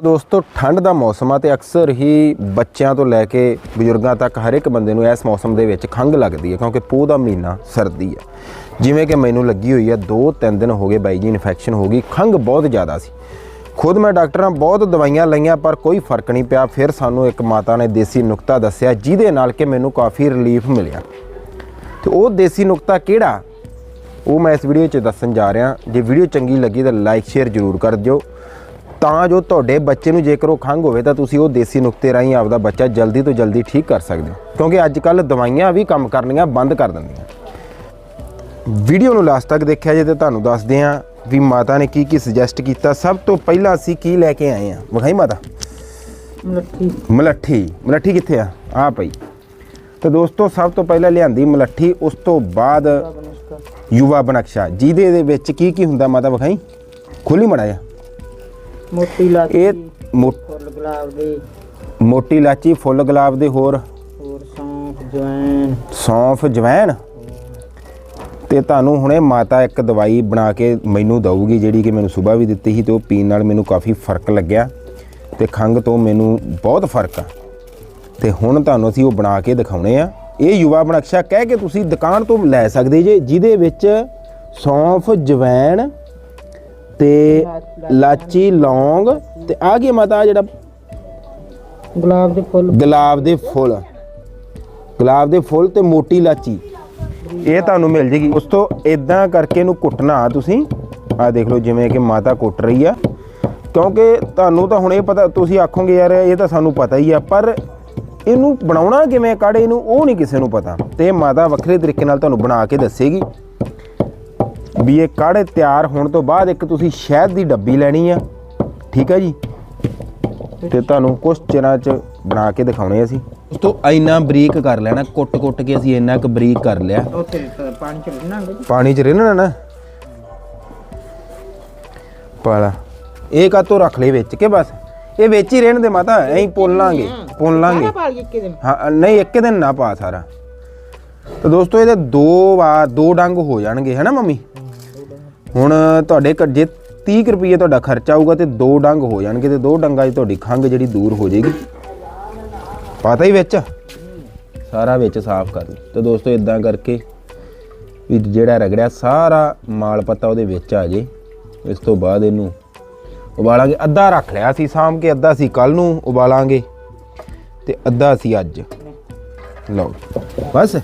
ਦੋਸਤੋ, ਠੰਡ ਦਾ ਮੌਸਮ ਆ ਤੇ ਅਕਸਰ ਹੀ ਬੱਚਿਆਂ ਤੋਂ ਲੈ ਕੇ ਬਜ਼ੁਰਗਾਂ ਤੱਕ ਹਰ ਇੱਕ ਬੰਦੇ ਨੂੰ ਇਸ ਮੌਸਮ ਦੇ ਵਿੱਚ ਖੰਘ ਲੱਗਦੀ ਹੈ ਕਿਉਂਕਿ ਪੋਹ ਦਾ ਮਹੀਨਾ ਸਰਦੀ ਹੈ। ਜਿਵੇਂ ਕਿ ਮੈਨੂੰ ਲੱਗੀ ਹੋਈ ਹੈ 2-3 ਦਿਨ ਹੋ ਗਏ ਬਾਈ ਜੀ ਇਨਫੈਕਸ਼ਨ ਹੋ ਗਈ, ਖੰਘ ਬਹੁਤ ਜ਼ਿਆਦਾ ਸੀ। ਖੁਦ ਮੈਂ ਡਾਕਟਰਾਂ ਬਹੁਤ ਦਵਾਈਆਂ ਲਈਆਂ, ਪਰ ਕੋਈ ਫ਼ਰਕ ਨਹੀਂ ਪਿਆ। ਫਿਰ ਸਾਨੂੰ ਇੱਕ ਮਾਤਾ ਨੇ ਦੇਸੀ ਨੁਕਤਾ ਦੱਸਿਆ, ਜਿਹਦੇ ਨਾਲ ਕਿ ਮੈਨੂੰ ਕਾਫੀ ਰਿਲੀਫ ਮਿਲਿਆ। ਤੇ ਉਹ ਦੇਸੀ ਨੁਕਤਾ ਕਿਹੜਾ? ਉਹ ਮੈਂ ਇਸ ਵੀਡੀਓ 'ਚ ਦੱਸਣ ਜਾ ਰਿਹਾ। ਜੇ ਵੀਡੀਓ ਚੰਗੀ ਲੱਗੀ ਤਾਂ ਲਾਈਕ ਸ਼ੇਅਰ ਜ਼ਰੂਰ ਕਰ ਦਿਓ। ਤਾਂ ਜੋ ਤੁਹਾਡੇ ਬੱਚੇ ਨੂੰ ਜੇਕਰ ਉਹ ਖੰਘ ਹੋਵੇ ਤਾਂ ਤੁਸੀਂ ਉਹ ਦੇਸੀ ਨੁਕਤੇ ਰਾਹੀਂ ਆਪਦਾ ਬੱਚਾ ਜਲਦੀ ਤੋਂ ਜਲਦੀ ਠੀਕ ਕਰ ਸਕਦੇ ਹੋ। ਕਿਉਂਕਿ ਅੱਜ ਕੱਲ ਦਵਾਈਆਂ ਵੀ ਕੰਮ ਕਰਨੀਆਂ ਬੰਦ ਕਰ ਦਿੰਦੀਆਂ। ਵੀਡੀਓ ਨੂੰ ਲਾਸਟ ਤੱਕ ਦੇਖਿਆ ਜੇ ਤੇ ਤੁਹਾਨੂੰ ਦੱਸਦੇ ਹਾਂ ਵੀ ਮਾਤਾ ਨੇ ਕੀ ਕੀ ਸੁਜੈਸਟ ਕੀਤਾ। ਸਭ ਤੋਂ ਪਹਿਲਾਂ ਅਸੀਂ ਕੀ ਲੈ ਕੇ ਆਏ ਹਾਂ? ਵਿਖਾਈ ਮਾਤਾ। ਮੱਠੀ ਮਲੱਠੀ। ਮਲੱਠੀ ਕਿੱਥੇ ਆ? ਆ ਪਈ। ਤਾਂ ਦੋਸਤੋ ਸਭ ਤੋਂ ਪਹਿਲਾਂ ਲਿਆਂਦੀ ਮਲੱਠੀ ਉਸ ਤੋਂ ਬਾਅਦ ਯੁਵਾ ਬਨਕਸ਼ਾ। ਜਿਹਦੇ ਦੇ ਵਿੱਚ ਕੀ ਕੀ ਹੁੰਦਾ ਮਾਤਾ ਵਿਖਾਈ? ਖੁੱਲੀ ਮੜਾ ਜਾ ਮੋਟੀ ਲਾਚੀ ਇਹ ਮੋ- ਫੁੱਲ ਗੁਲਾਬ ਦੇ। ਮੋਟੀ ਇਲਾਚੀ ਫੁੱਲ ਗੁਲਾਬ ਦੇ ਹੋਰ? ਹੋਰ ਸੌਂਫ ਜਵੈਣ। ਸੌਂਫ ਜਵੈਣ? ਤੇ ਤੁਹਾਨੂੰ ਹੁਣੇ ਮਾਤਾ ਇੱਕ ਦਵਾਈ ਬਣਾ ਕੇ ਮੈਨੂੰ ਦਊਗੀ ਜਿਹੜੀ ਕਿ ਮੈਨੂੰ ਸਵੇਰ ਵੀ ਦਿੱਤੀ ਸੀ ਤੇ ਉਹ ਪੀਣ ਨਾਲ ਮੈਨੂੰ ਕਾਫੀ ਫ਼ਰਕ ਲੱਗਿਆ ਤੇ ਖੰਘ ਤੋਂ ਮੈਨੂੰ ਬਹੁਤ ਫ਼ਰਕ ਆ। ਤੇ ਹੁਣ ਤੁਹਾਨੂੰ ਅਸੀਂ ਉਹ ਬਣਾ ਕੇ ਦਿਖਾਉਣੇ ਆ। ਇਹ ਯੁਵਾ ਬਨਕਸ਼ਾ ਕਹਿ ਕੇ ਤੁਸੀਂ ਦੁਕਾਨ ਤੋਂ ਲੈ ਸਕਦੇ ਜੇ ਜਿਹਦੇ ਵਿੱਚ ਸੌਂਫ ਜਵੈਣ ਤੇ ਲਾਚੀ ਲੌਂਗ ਤੇ ਆ ਗਿਆ ਮਾਤਾ ਜਿਹੜਾ ਗੁਲਾਬ ਦੇ ਫੁੱਲ। ਗੁਲਾਬ ਦੇ ਫੁੱਲ। ਗੁਲਾਬ ਦੇ ਫੁੱਲ ਤੇ ਮੋਟੀ ਇਲਾਚੀ ਇਹ ਤੁਹਾਨੂੰ ਮਿਲ ਜੇਗੀ। ਉਸ ਤੋਂ ਇਦਾਂ ਕਰਕੇ ਇਹਨੂੰ ਕੁੱਟਣਾ ਤੁਸੀਂ। ਆ ਦੇਖ ਲਓ ਜਿਵੇਂ ਕਿ ਮਾਤਾ ਕੁੱਟ ਰਹੀ ਆ। ਕਿਉਂਕਿ ਤੁਹਾਨੂੰ ਤਾਂ ਹੁਣ ਇਹ ਪਤਾ ਤੁਸੀਂ ਆਖੋਗੇ ਯਾਰ ਇਹ ਤਾਂ ਸਾਨੂੰ ਪਤਾ ਹੀ ਆ ਪਰ ਇਹਨੂੰ ਬਣਾਉਣਾ ਕਿਵੇਂ ਕਾੜੇ ਨੂੰ ਉਹ ਨਹੀਂ ਕਿਸੇ ਨੂੰ ਪਤਾ। ਤੇ ਮਾਤਾ ਵੱਖਰੇ ਤਰੀਕੇ ਨਾਲ ਤੁਹਾਨੂੰ ਬਣਾ ਕੇ ਦੱਸੇਗੀ। ਵੀ ਇਹ ਕਾੜੇ ਤਿਆਰ ਹੋਣ ਤੋਂ ਬਾਅਦ ਇੱਕ ਤੁਸੀਂ ਸ਼ਹਿਦ ਦੀ ਡੱਬੀ ਲੈਣੀ ਆ। ਠੀਕ ਹੈ ਜੀ? ਤੇ ਤੁਹਾਨੂੰ ਕੁਝ ਚਿਰਾਂ ਚ ਬਣਾ ਕੇ ਦਿਖਾਉਣੇ ਅਸੀਂ। ਉਸ ਤੋਂ ਇੰਨਾ ਬਰੀਕ ਕਰ ਲੈਣਾ ਕੁੱਟ-ਕੁੱਟ ਕੇ ਅਸੀਂ ਇੰਨਾ ਕੁ ਬਰੀਕ ਕਰ ਲਿਆ। ਉੱਥੇ ਪਾਣੀ ਚ ਰਹਿਣਾਂਗੇ ਪਾਣੀ ਚ ਨਾ? ਪਾਲਾ। ਇਹ ਕਾਤੋਂ ਰੱਖ ਲਈ ਵਿੱਚ ਕੇ ਬਸ? ਇਹ ਵਿੱਚ ਹੀ ਰਹਿਣ ਦੇ ਮਾਤਾ ਐਂ ਪੁੰਨ ਲਾਂਗੇ ਪੁੰਨ ਲਾਂਗੇ। ਹਾਂ ਨਹੀਂ ਇੱਕ ਦਿਨ ਨਾ ਪਾ ਸਾਰਾ। ਤਾਂ ਦੋਸਤੋ, ਇਹਦੇ ਦੋ ਵਾਰ ਦੋ ਡੰਗ ਹੋ ਜਾਣਗੇ, ਹੈਨਾ ਮੰਮੀ? ਹੁਣ ਤੁਹਾਡੇ ਜੇ 30 ਕੁ ਰੁਪਏ ਤੁਹਾਡਾ ਖਰਚਾ ਆਊਗਾ ਤੇ ਦੋ ਡੰਗ ਹੋ ਜਾਣਗੇ ਤੇ ਦੋ ਡੰਗਾਂ 'ਚ ਤੁਹਾਡੀ ਖੰਘ ਜਿਹੜੀ ਦੂਰ ਹੋ ਜਾਏਗੀ। ਪਤਾ ਹੀ ਵਿੱਚ? ਸਾਰਾ ਵਿੱਚ ਸਾਫ਼ ਕਰ ਲਓ ਤੇ ਦੋਸਤੋ ਇਦਾਂ ਕਰਕੇ ਵੀ ਜਿਹੜਾ ਰਗੜਿਆ ਸਾਰਾ ਮਾਲ ਪੱਤਾ ਉਹਦੇ ਵਿੱਚ ਆ ਜੇ। ਇਸ ਤੋਂ ਬਾਅਦ ਇਹਨੂੰ ਉਬਾਲਾਂਗੇ। ਅੱਧਾ ਰੱਖ ਲਿਆ ਸੀ, ਸਾਂਭ ਕੇ ਅੱਧਾ ਸੀ ਕੱਲ ਨੂੰ ਉਬਾਲਾਂਗੇ। ਤੇ ਅੱਧਾ ਸੀ ਅੱਜ। ਲਓ। ਬਸ।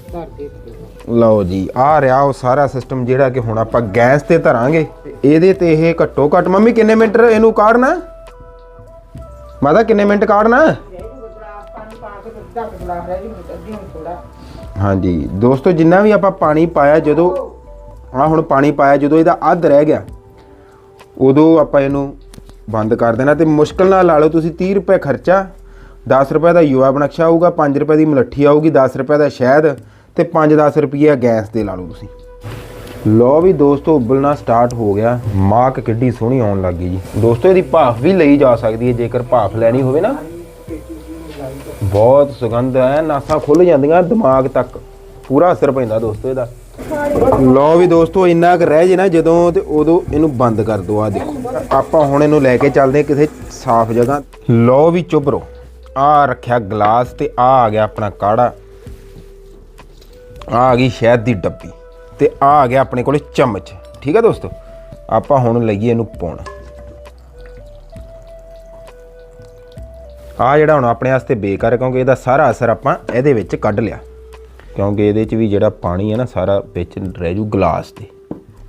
ਲਓ ਜੀ ਆ ਰਿਹਾ ਉਹ ਸਾਰਾ ਸਿਸਟਮ ਜਿਹੜਾ ਕਿ ਹੁਣ ਆਪਾਂ ਗੈਸ ਤੇ ਧਰਾਂਗੇ। ਇਹਦੇ ਤੇ ਇਹ ਘੱਟੋ ਘੱਟ ਮੰਮੀ ਕਿੰਨੇ ਮਿੰਟ ਇਹਨੂੰ ਕਾੜਨਾ? ਮਾਤਾ ਕਿੰਨੇ ਮਿੰਟ ਕਾੜਨਾ? ਹਾਂਜੀ ਦੋਸਤੋ ਜਿੰਨਾ ਵੀ ਆਪਾਂ ਪਾਣੀ ਪਾਇਆ ਜਦੋਂ ਆ ਹੁਣ ਪਾਣੀ ਪਾਇਆ ਜਦੋਂ ਇਹਦਾ ਅੱਧ ਰਹਿ ਗਿਆ ਉਦੋਂ ਆਪਾਂ ਇਹਨੂੰ ਬੰਦ ਕਰ ਦੇਣਾ ਤੇ ਮੁਸ਼ਕਲ ਨਾਲ ਲਾ ਲਓ ਤੁਸੀਂ 30 ਰੁਪਏ ਖਰਚਾ। 10 ਰੁਪਏ ਦਾ ਯੁਵਾ ਬਨਕਸ਼ਾ ਆਊਗਾ 5 ਰੁਪਏ ਦੀ ਮਲੱਠੀ ਆਊਗੀ 10 ਰੁਪਏ ਦਾ ਸ਼ਹਿਦ ਤੇ 5-10 ਰੁਪਏ ਗੈਸ ਦੇ ਲਾ ਲਓ ਤੁਸੀਂ। ਲੋ ਵੀ ਦੋਸਤੋ, ਉਬਲਣਾ ਸਟਾਰਟ ਹੋ ਗਿਆ। ਮਾਕ ਕਿੱਡੀ ਸੋਹਣੀ ਆਉਣ ਲੱਗ ਗਈ ਜੀ। ਦੋਸਤੋ, ਇਹਦੀ ਭਾਫ ਵੀ ਲਈ ਜਾ ਸਕਦੀ ਹੈ, ਜੇਕਰ ਭਾਫ ਲੈਣੀ ਹੋਵੇ ਨਾ। ਬਹੁਤ ਸੁਗੰਧ ਹੈ, ਨਾਸਾਂ ਖੁੱਲ ਜਾਂਦੀਆਂ ਦਿਮਾਗ ਤੱਕ। ਪੂਰਾ ਅਸਰ ਪੈਂਦਾ ਦੋਸਤੋ ਇਹਦਾ। ਲਓ ਵੀ ਦੋਸਤੋ, ਇੰਨਾ ਕੁ ਰਹਿ ਜੇ ਨਾ, ਜਦੋਂ ਤੇ ਉਦੋਂ ਇਹਨੂੰ ਬੰਦ ਕਰ ਦੋ ਆ ਦੇਖੋ, ਆਪਾਂ ਹੁਣ ਇਹਨੂੰ ਲੈ ਕੇ ਚੱਲਦੇ ਹਾਂ ਕਿਸੇ ਸਾਫ਼ ਜਗ੍ਹਾ। ਲਓ ਵੀ ਚੁੱਭਰੋ ਆ ਰੱਖਿਆ ਗਲਾਸ ਤੇ ਆ ਆ ਗਿਆ ਆਪਣਾ ਕਾੜਾ। ਆ ਆ ਗਈ ਸ਼ਹਿਦ ਦੀ ਡੱਬੀ ਤੇ ਆ ਆ ਗਿਆ ਆਪਣੇ ਕੋਲੇ ਚਮਚ। ਠੀਕ ਹੈ ਦੋਸਤੋ? ਆਪਾਂ ਹੁਣ ਲਈਏ ਇਹਨੂੰ ਪਾਉਣਾ ਆ ਜਿਹੜਾ ਹੁਣ ਆਪਣੇ ਵਾਸਤੇ ਬੇਕਾਰ ਹੈ, ਕਿਉਂਕਿ ਇਹਦਾ ਸਾਰਾ ਅਸਰ ਆਪਾਂ ਇਹਦੇ ਵਿੱਚ ਕੱਢ ਲਿਆ। ਕਿਉਂਕਿ ਇਹਦੇ 'ਚ ਵੀ ਜਿਹੜਾ ਪਾਣੀ ਹੈ ਨਾ, ਸਾਰਾ ਵਿੱਚ ਰਹਿ ਜੂ ਗਲਾਸ ਤੇ।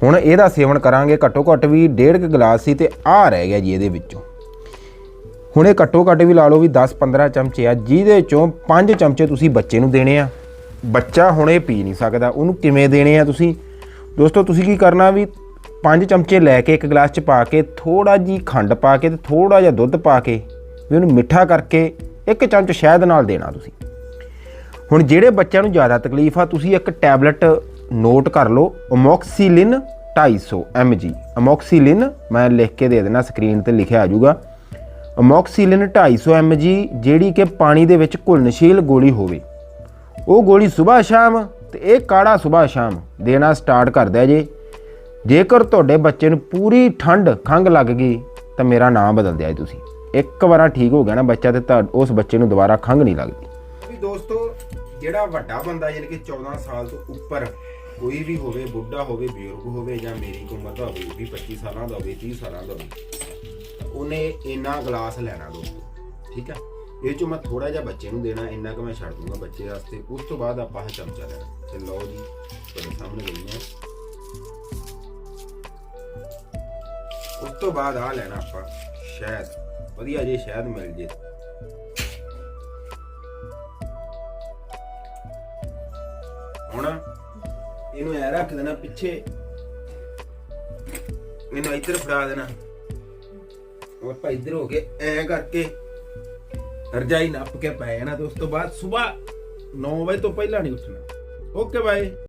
ਹੁਣ ਇਹਦਾ ਸੇਵਨ ਕਰਾਂਗੇ, ਘੱਟੋ ਘੱਟ ਵੀ ਡੇਢ ਕੁ ਗਲਾਸ ਸੀ ਤੇ ਆ ਰਹਿ ਗਿਆ ਜੀ ਇਹਦੇ ਵਿੱਚੋਂ। ਹੁਣ ਇਹ ਘੱਟੋ ਘੱਟ ਵੀ ਲਾ ਲਓ ਵੀ 10-15 ਚਮਚੇ ਆ, ਜਿਹਦੇ ਚੋਂ 5 ਚਮਚੇ ਤੁਸੀਂ ਬੱਚੇ ਨੂੰ ਦੇਣੇ ਆ। ਬੱਚਾ ਹੁਣ ਇਹ ਪੀ ਨਹੀਂ ਸਕਦਾ, ਉਹਨੂੰ ਕਿਵੇਂ ਦੇਣੇ ਆ ਤੁਸੀਂ? ਦੋਸਤੋ, ਤੁਸੀਂ ਕੀ ਕਰਨਾ ਵੀ 5 ਚਮਚੇ ਲੈ ਕੇ ਇੱਕ ਗਲਾਸ ਚ ਪਾ ਕੇ ਥੋੜਾ ਜੀ ਖੰਡ ਪਾ ਕੇ ਤੇ ਥੋੜਾ ਜਿਹਾ ਦੁੱਧ ਪਾ ਕੇ ਵੀ ਉਹਨੂੰ ਮਿੱਠਾ ਕਰਕੇ ਇੱਕ ਚਮਚ ਸ਼ਹਿਦ ਨਾਲ ਦੇਣਾ ਤੁਸੀਂ। ਹੁਣ ਜਿਹੜੇ ਬੱਚਿਆਂ ਨੂੰ ਜ਼ਿਆਦਾ ਤਕਲੀਫ ਆ, ਤੁਸੀਂ ਇੱਕ ਟੈਬਲੇਟ ਨੋਟ ਕਰ ਲਓ, ਅਮੋਕਸੀਲਿਨ 250 mg ਅਮੋਕਸੀਲਿਨ ਮੈਂ ਲਿਖ ਕੇ ਦੇ ਦੇਣਾ ਸਕਰੀਨ ਤੇ ਲਿਖਿਆ ਆ ਜਾਊਗਾ। ਅਮੋਕਸੀਲਿਨ 250 mg ਜਿਹੜੀ ਕਿ ਪਾਣੀ ਦੇ ਵਿੱਚ ਘੁਲਣਸ਼ੀਲ ਗੋਲੀ ਹੋਵੇ। ਉਹ ਗੋਲੀ ਸਵੇਰ ਸ਼ਾਮ ਤੇ ਇਹ ਕਾੜਾ ਸਵੇਰ ਸ਼ਾਮ ਦੇਣਾ ਸਟਾਰਟ ਕਰਦਾ ਜੇ। ਜੇਕਰ ਤੁਹਾਡੇ ਬੱਚੇ ਨੂੰ ਪੂਰੀ ਠੰਡ ਖੰਗ ਲੱਗ ਗਈ, ਤਾਂ ਮੇਰਾ ਨਾਮ ਬਦਲ ਦਿਆ ਤੁਸੀਂ। ਇੱਕ ਵਾਰਾ ਠੀਕ ਹੋ ਗਿਆ ਨਾ ਬੱਚਾ ਤੇ ਤਾਂ ਉਸ ਬੱਚੇ ਨੂੰ ਦੁਬਾਰਾ ਖੰਘ ਨਹੀਂ ਲੱਗਦੀ। ਵੀ ਦੋਸਤੋ, ਜਿਹੜਾ ਵੱਡਾ ਬੰਦਾ ਯਾਨੀ ਕਿ 14 ਸਾਲ ਤੋਂ ਉੱਪਰ, ਕੋਈ ਵੀ ਹੋਵੇ, ਬੁੱਢਾ ਹੋਵੇ, ਬਜ਼ੁਰਗ ਹੋਵੇ ਜਾਂ ਮੇਰੀ ਕੁ ਉਮਰ ਦਾ ਹੋਵੇ 20 25 ਸਾਲਾਂ ਦਾ ਹੋਵੇ 30 ਸਾਲਾਂ ਦਾ ਹੋਵੇ ਉਹਨੇ ਇੰਨਾ ਗਲਾਸ ਲੈਣਾ ਦੋਸਤੋ ਠੀਕ ਹੈ? ਇਹ ਚੋਂ ਮੈਂ ਥੋੜਾ ਜਿਹਾ ਬੱਚੇ ਨੂੰ ਦੇਣਾ, ਇੰਨਾ ਕੁ ਮੈਂ ਛੱਡ ਦੂੰਗਾ ਬੱਚੇ ਵਾਸਤੇ। ਉਸ ਤੋਂ ਬਾਅਦ ਆਪਾਂ ਚਮਚਾ ਲੈਣਾ। ਤੇ ਲਓ ਜੀ, ਤੁਹਾਡੇ ਸਾਹਮਣੇ ਗਈਆਂ ਉਸ ਤੋਂ ਬਾਅਦ ਆ ਲੈਣਾ ਆਪਾਂ ਸ਼ਹਿਦ। ਵਧੀਆ ਜੇ ਸ਼ਹਿਦ ਮਿਲ ਜੇ। ਹੁਣ ਇਹਨੂੰ ਐ ਰੱਖ ਦੇਣਾ ਪਿੱਛੇ। ਇਹਨੂੰ ਇੱਧਰ ਫੜਾ ਦੇਣਾ। ਆਪਾਂ ਇੱਧਰ ਹੋ ਕੇ ਐ ਕਰਕੇ ਰਜਾਈ ਨੱਪ ਕੇ ਪੈ ਜਾਣਾ ਤੇ ਉਸ ਤੋਂ ਬਾਅਦ ਸਵੇਰ 9 ਵਜੇ ਤੋਂ ਪਹਿਲਾਂ ਨਹੀਂ ਉੱਠਣਾ। Okay bye.